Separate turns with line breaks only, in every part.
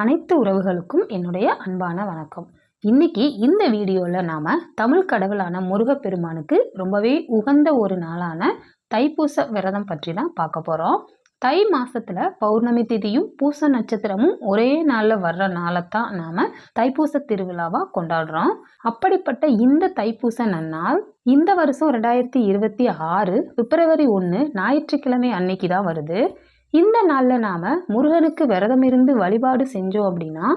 அனைத்து உறவுகளுக்கும் என்னுடைய அன்பான வணக்கம். இன்னைக்கு இந்த வீடியோவில் நாம் தமிழ் கடவுளான முருகப்பெருமானுக்கு ரொம்பவே உகந்த ஒரு நாளான தைப்பூச விரதம் பற்றி தான் பார்க்க போகிறோம் தை மாசத்துல பௌர்ணமி திதியும் பூச நட்சத்திரமும் ஒரே நாளில் வர்ற நாளை தான் நாம் தைப்பூச திருவிழாவாக கொண்டாடுறோம். அப்படிப்பட்ட இந்த தைப்பூச நன்னால் இந்த வருஷம் ரெண்டாயிரத்தி இருபத்தி ஆறு பிப்ரவரி ஒன்று ஞாயிற்றுக்கிழமை அன்னைக்கு தான் வருது. இந்த நாளில் நாம் முருகனுக்கு விரதம் இருந்து வழிபாடு செஞ்சோம் அப்படின்னா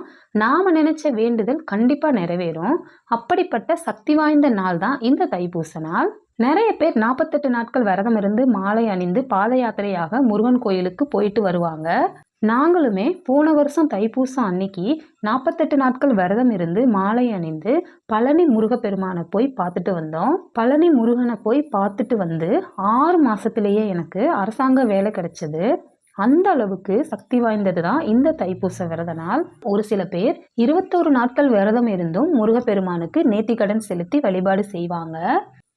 நாம் நினச்ச வேண்டுதல் கண்டிப்பாக நிறைவேறும். அப்படிப்பட்ட சக்தி வாய்ந்த நாள் தான் இந்த தைப்பூச நாள். நிறைய பேர் நாற்பத்தெட்டு நாட்கள் விரதம் இருந்து மாலை அணிந்து பாத யாத்திரையாக முருகன் கோயிலுக்கு போயிட்டு வருவாங்க. நாங்களுமே போன வருஷம் தைப்பூசம் அன்னைக்கு நாற்பத்தெட்டு நாட்கள் விரதம் இருந்து மாலை அணிந்து பழனி முருகப்பெருமானை போய் பார்த்துட்டு வந்தோம். பழனி முருகனை போய் பார்த்துட்டு வந்து ஆறு மாசத்திலேயே எனக்கு அரசாங்க வேலை கிடைச்சது. அந்த அளவுக்கு சக்தி வாய்ந்தது தான் இந்த தைப்பூச விரத நாள் ஒரு சில பேர் இருபத்தோரு நாட்கள் விரதம் இருந்தும் முருகப்பெருமானுக்கு நேர்த்திக்கடன் செலுத்தி வழிபாடு செய்வாங்க.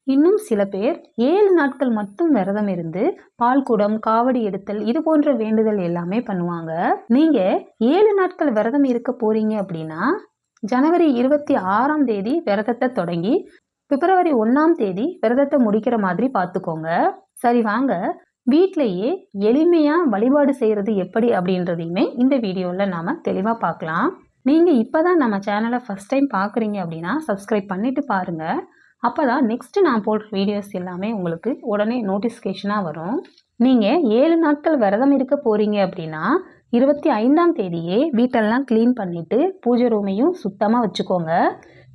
இன்னும் சில பேர் ஏழு நாட்கள் மட்டும் விரதம் இருந்து பால் குடம் காவடி எடுத்தல் இது போன்ற வேண்டுதல் எல்லாமே பண்ணுவாங்க. நீங்க ஏழு நாட்கள் விரதம் இருக்க போறீங்க அப்படின்னா ஜனவரி இருபத்தி ஆறாம் தேதி விரதத்தை தொடங்கி பிப்ரவரி ஒன்றாம் தேதி விரதத்தை முடிக்கிற மாதிரி பார்த்துக்கோங்க. சரி வாங்க வீட்டிலையே எளிமையாக வழிபாடு செய்கிறது எப்படி அப்படின்றதையுமே இந்த வீடியோவில் நாம் தெளிவாக பார்க்கலாம். நீங்கள் இப்போ தான் நம்ம சேனலை ஃபஸ்ட் டைம் பார்க்குறீங்க அப்படின்னா சப்ஸ்கிரைப் பண்ணிவிட்டு பாருங்கள் அப்போ தான் நெக்ஸ்ட்டு நான் போடுற வீடியோஸ் எல்லாமே உங்களுக்கு உடனே நோட்டிஃபிகேஷனாக வரும். நீங்கள் ஏழு நாட்கள் விரதம் இருக்க போகிறீங்க அப்படின்னா இருபத்தி ஐந்தாம் தேதியே வீட்டெல்லாம் க்ளீன் பண்ணிவிட்டு பூஜை ரூமையும் சுத்தமாக வச்சுக்கோங்க.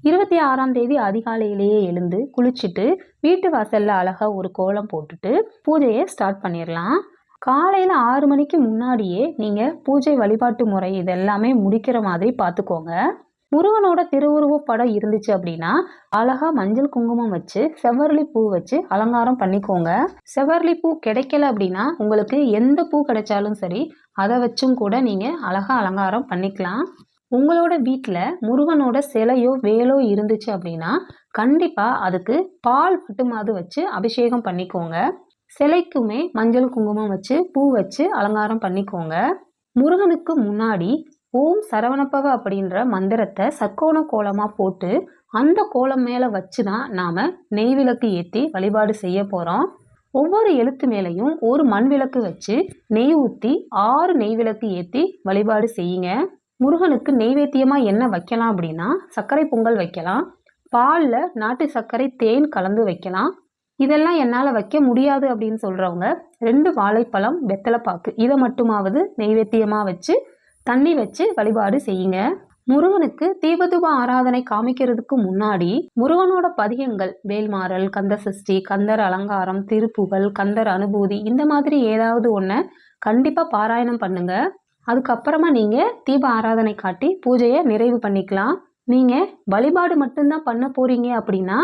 இருபத்தி ஆறாம் தேதி அதிகாலையிலேயே எழுந்து குளிச்சுட்டு வீட்டு வாசலில் அழகாக ஒரு கோலம் போட்டுட்டு பூஜையை ஸ்டார்ட் பண்ணிடலாம் காலையில் ஆறு மணிக்கு முன்னாடியே நீங்கள் பூஜை வழிபாட்டு முறை இதெல்லாமே முடிக்கிற மாதிரி பார்த்துக்கோங்க முருகனோட திருவுருவ படம் இருந்துச்சு அப்படின்னா அழகா மஞ்சள் குங்குமம் வச்சு செவ்வரளி பூ வச்சு அலங்காரம் பண்ணிக்கோங்க. செவ்வரளி பூ கிடைக்கல அப்படின்னா உங்களுக்கு எந்த பூ கிடைச்சாலும் சரி அதை வச்சும் கூட நீங்கள் அழகா அலங்காரம் பண்ணிக்கலாம். உங்களோட வீட்டில் முருகனோட சிலையோ வேலோ இருந்துச்சு அப்படின்னா கண்டிப்பாக அதுக்கு பால் மட்டுமாவது வச்சு அபிஷேகம் பண்ணிக்கோங்க. சிலைக்குமே மஞ்சள் குங்குமம் வச்சு பூ வச்சு அலங்காரம் பண்ணிக்கோங்க. முருகனுக்கு முன்னாடி ஓம் சரவணப்பவ அப்படின்ற மந்திரத்தை சக்கோண கோலமாக போட்டு அந்த கோலம் மேலே வச்சு தான் நாம் நெய் விளக்கு ஏற்றி வழிபாடு செய்ய போகிறோம் ஒவ்வொரு எழுத்து மேலேயும் ஒரு மண் விளக்கு வச்சு நெய் ஊற்றி ஆறு நெய் விளக்கு ஏற்றி வழிபாடு செய்யுங்க. முருகனுக்கு நெய்வேத்தியமாக என்ன வைக்கலாம் அப்படின்னா சர்க்கரை பொங்கல் வைக்கலாம். பாலில் நாட்டு சர்க்கரை தேன் கலந்து வைக்கலாம். இதெல்லாம் என்னால் வைக்க முடியாது அப்படின்னு சொல்கிறவங்க ரெண்டு வாழைப்பழம் வெத்தலைப்பாக்கு இதை மட்டுமாவது நெய்வேத்தியமாக வச்சு தண்ணி வச்சு வழிபாடு செய்யுங்க. முருகனுக்கு தீபதூப ஆராதனை காமிக்கிறதுக்கு முன்னாடி முருகனோட பதிகங்கள் வேல்மாறல் கந்த சஷ்டி கந்தர் அலங்காரம் திருப்புகழ் கந்தர் அனுபூதி இந்த மாதிரி ஏதாவது ஒன்றை கண்டிப்பாக பாராயணம் பண்ணுங்கள் அதுக்கப்புறமா நீங்கள் தீப ஆராதனை காட்டி பூஜையை நிறைவு பண்ணிக்கலாம். நீங்கள் வழிபாடு மட்டும்தான் பண்ண போகிறீங்க அப்படின்னா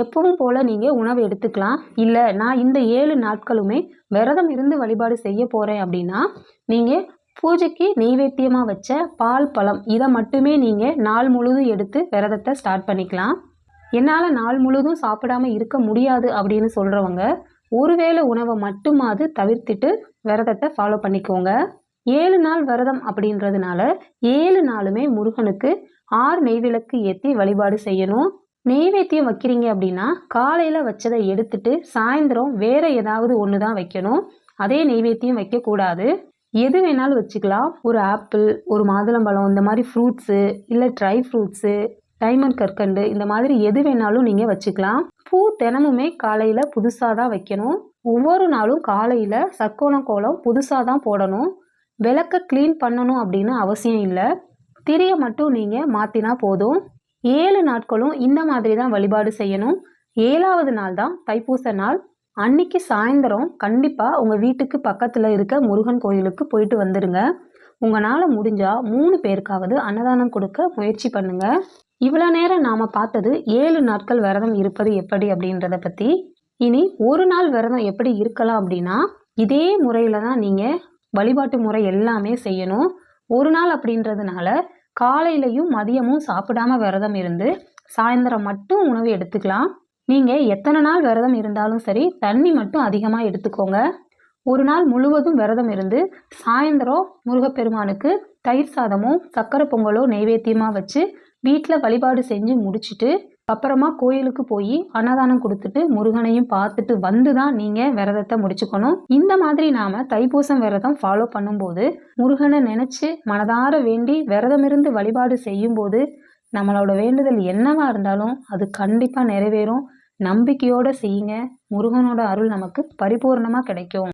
எப்பவும் போல் நீங்கள் உணவு எடுத்துக்கலாம். இல்லை நான் இந்த ஏழு நாட்களுமே விரதம் இருந்து வழிபாடு செய்ய போகிறேன் அப்படின்னா நீங்கள் பூஜைக்கு நெய்வேத்தியமாக வச்ச பால் பழம் இதை மட்டுமே நீங்கள் நாள் முழுதும் எடுத்து விரதத்தை ஸ்டார்ட் பண்ணிக்கலாம். என்னால் நாள் முழுதும் சாப்பிடாம இருக்க முடியாது அப்படின்னு சொல்கிறவங்க ஒருவேளை உணவை மட்டுமாவது தவிர்த்துட்டு விரதத்தை ஃபாலோ பண்ணிக்கோங்க. ஏழு நாள் விரதம் அப்படின்றதுனால ஏழு நாளுமே முருகனுக்கு ஆறு நெய்விளக்கு ஏற்றி வழிபாடு செய்யணும். நெய்வேத்தியம் வைக்கிறீங்க அப்படின்னா காலையில் வச்சதை எடுத்துட்டு சாயந்தரம் வேற ஏதாவது ஒன்று தான் வைக்கணும். அதே நெய்வேத்தியம் வைக்கக்கூடாது. எது வேணாலும் வச்சுக்கலாம். ஒரு ஆப்பிள் ஒரு மாதுளம்பழம் இந்த மாதிரி ஃப்ரூட்ஸு இல்லை ட்ரை ஃப்ரூட்ஸு டைமண்ட் கற்கண்டு இந்த மாதிரி எது வேணாலும் நீங்கள் வச்சுக்கலாம். பூ தினமுமே காலையில் புதுசாக தான் வைக்கணும். ஒவ்வொரு நாளும் காலையில் சர்க்கோண கோலம் புதுசாக தான் போடணும். விளக்கை க்ளீன் பண்ணணும் அப்படின்னு அவசியம் இல்லை. திரியை மட்டும் நீங்கள் மாற்றினா போதும். ஏழு நாட்களும் இந்த மாதிரி தான் வழிபாடு செய்யணும். ஏழாவது நாள் தான் தைப்பூச நாள். அன்னைக்கு சாயந்தரம் கண்டிப்பாக உங்கள் வீட்டுக்கு பக்கத்தில் இருக்க முருகன் கோயிலுக்கு போயிட்டு வந்துடுங்க உங்களால் முடிஞ்சால் மூணு பேருக்காவது அன்னதானம் கொடுக்க முயற்சி பண்ணுங்கள் இவ்வளோ நேரம் நாம் பார்த்தது ஏழு நாட்கள் விரதம் இருப்பது எப்படி அப்படின்றத பற்றி இனி ஒரு நாள் விரதம் எப்படி இருக்கலாம் அப்படின்னா இதே முறையில் தான் நீங்கள் வழிபாட்டு முறை எல்லாமே செய்யணும். ஒரு நாள் அப்படின்றதுனால காலையிலையும் மதியமும் சாப்பிடாம விரதம் இருந்து சாயந்தரம் மட்டும் உணவு எடுத்துக்கலாம். நீங்கள் எத்தனை நாள் விரதம் இருந்தாலும் சரி தண்ணி மட்டும் அதிகமாக எடுத்துக்கோங்க. ஒரு நாள் முழுவதும் விரதம் இருந்து சாயந்தரம் முருகப்பெருமானுக்கு தயிர் சாதமோ சக்கரை பொங்கலோ நெய்வேத்தியமாக வச்சு வீட்டில் வழிபாடு செஞ்சு முடிச்சுட்டு அப்புறமா கோயிலுக்கு போய் அன்னதானம் கொடுத்துட்டு முருகனையும் பார்த்துட்டு வந்து தான் நீங்கள் விரதத்தை முடிச்சுக்கணும். இந்த மாதிரி நாம் தைப்பூசம் விரதம் ஃபாலோ பண்ணும்போது முருகனை நினச்சி மனதார வேண்டி விரதம் இருந்து வழிபாடு செய்யும்போது நம்மளோட வேண்டுதல் என்னவா இருந்தாலும் அது கண்டிப்பாக நிறைவேறும். நம்பிக்கையோடு செய்யுங்க. முருகனோட அருள் நமக்கு பரிபூர்ணமாக கிடைக்கும்.